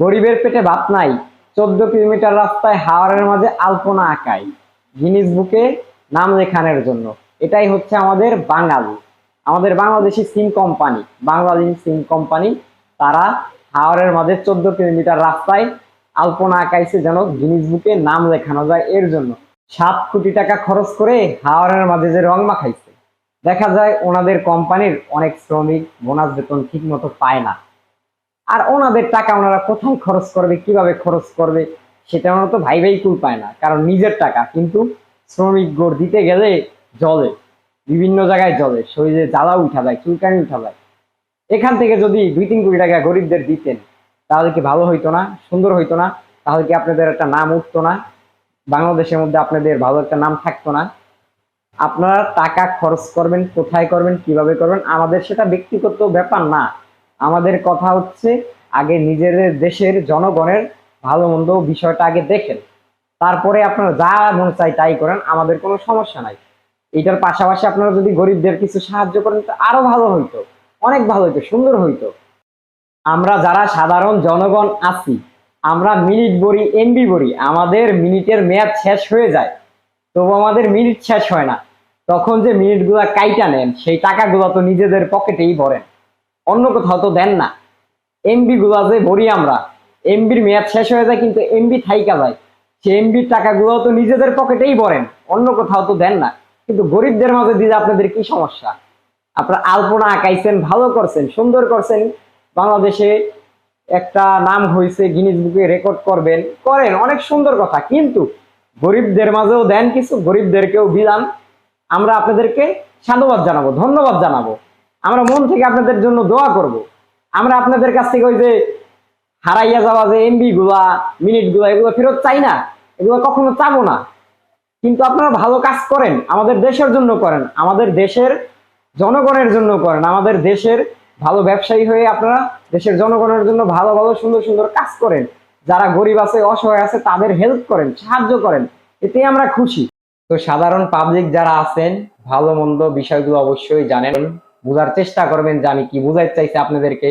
গরিবের পেটে ভাত নাই, চোদ্দ কিলোমিটার রাস্তায় হাওয়ারের মাঝে আলপনা আঁকায় গিনিস বুকে নাম লেখানোর জন্য। এটাই হচ্ছে আমাদের বাঙালি। আমাদের বাংলাদেশি সিম কোম্পানি। বাংলাদেশি সিম কোম্পানি, তারা হাওয়ারের মাঝে চোদ্দ কিলোমিটার রাস্তায় আলপনা আঁকাইছে যেন গিনিস বুকে নাম লেখানো যায় এর জন্য। সাত কোটি টাকা খরচ করে হাওয়ারের মাঝে যে রং মাখাইছে। দেখা যায় ওনাদের কোম্পানির অনেক শ্রমিক বোনাস বেতন ঠিক মতো পায় না। আর ওনাদের টাকা ওনারা কোথায় খরচ করবে, কীভাবে খরচ করবে, সেটা ওনারা তো ভাই ভাই কুল পায় না। কারণ নিজের টাকা, কিন্তু শ্রমিক গোড় দিতে গেলে জলে, বিভিন্ন জায়গায় জলে, শরীরে জ্বালা উঠা যায়, চুলকানি উঠা যায়। এখান থেকে যদি দুই তিন কোটি টাকা গরিবদের দিতেন, তাহলে কি ভালো হইতো না, সুন্দর হইতো না? তাহলে কি আপনাদের একটা নাম উঠতো না? বাংলাদেশের মধ্যে আপনাদের ভালো একটা নাম থাকতো না? আপনারা টাকা খরচ করবেন, কোথায় করবেন, কীভাবে করবেন, আমাদের সেটা ব্যক্তিগত ব্যাপার না। আমাদের কথা হচ্ছে, আগে নিজেদের দেশের জনগণের ভালো মন্দ বিষয়টা আগে দেখেন। তারপরে আপনারা যা মনে চাই তাই করেন, আমাদের কোনো সমস্যা নাই। এটার পাশাপাশি আপনারা যদি গরিবদের কিছু সাহায্য করেন আরও ভালো হইতো, অনেক ভালো হইতো, সুন্দর হইতো। আমরা যারা সাধারণ জনগণ আছি, আমরা মিনিট বড়ি এমবি বড়ি আমাদের মিনিটের মেয়াদ শেষ হয়ে যায়, তবু আমাদের মিনিট শেষ হয় না। তখন যে মিনিটগুলা কাইটা নেন, সেই টাকাগুলো তো নিজেদের পকেটেই ভরেন। অন্য কোথাও তো দেন না। এমবি গুলা যে ভরি আমরা। এমবির মেয়াদ শেষ হয়ে যায়, কিন্তু এমবি থাইকা যায়। সেই এমবির টাকাগুলো তো নিজেদের পকেটেই ভরেন, অন্য কোথাও তো দেন না। কিন্তু গরিবদের মাঝে দিলে আপনাদের কি সমস্যা? আপনারা আলপনা আঁকাইছেন, ভালো করছেন, সুন্দর করছেন। বাংলাদেশে একটা নাম হয়েছে গিনিস বুকে রেকর্ড করবেন। করেন, অনেক সুন্দর কথা। কিন্তু গরিবদের মাঝেও দেন কিছু, গরিবদেরকেও বিলান আমরা আপনাদেরকে সাধুবাদ জানাব, ধন্যবাদ জানাব। আমরা মন থেকে আপনাদের জন্য দোয়া করব। আমরা আপনাদের কাছ থেকে ওই যে হারাইয়া যাওয়া যে এমবি গুলা মিনিটগুলা, এগুলো ফেরত চাই না। এগুলো কখনো চাবো না। কিন্তু আপনারা ভালো কাজ করেন, আমাদের দেশের জন্য করেন, আমাদের দেশের জনগণের জন্য করেন, আমাদের দেশের ভালো ব্যবসায়ী হয়ে আপনারা দেশের জনগণের জন্য ভালো ভালো, সুন্দর সুন্দর কাজ করেন। যারা গরিব আছে, অসহায় আছে, তাদের হেল্প করেন, সাহায্য করেন। এতে আমরা খুশি। তো সাধারণ পাবলিক যারা আছেন, ভালো, মন্দ বিষয়গুলো অবশ্যই জানেন। বোঝার চেষ্টা করবেন যে আমি কি বুঝাইতে চাইছি আপনাদেরকে।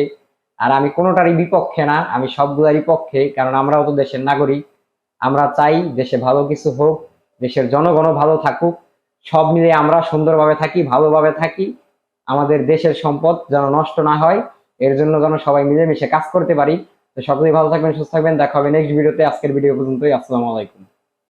আর আমি কোনোটারই বিপক্ষে না, আমি সবগুলারই পক্ষে, কারণ আমরাও তো দেশের নাগরিক। আমরা চাই দেশে ভালো কিছু হোক, দেশের জনগণও ভালো থাকুক। সব মিলে আমরা সুন্দরভাবে থাকি, ভালোভাবে থাকি। আমাদের দেশের সম্পদ যেন নষ্ট না হয়, এর জন্য যেন সবাই মিলেমিশে কাজ করতে পারি। তো সকলেই ভালো থাকবেন, সুস্থ থাকবেন। দেখা হবে নেক্সট ভিডিওতে আজকের ভিডিও পর্যন্তই। আসসালামু আলাইকুম।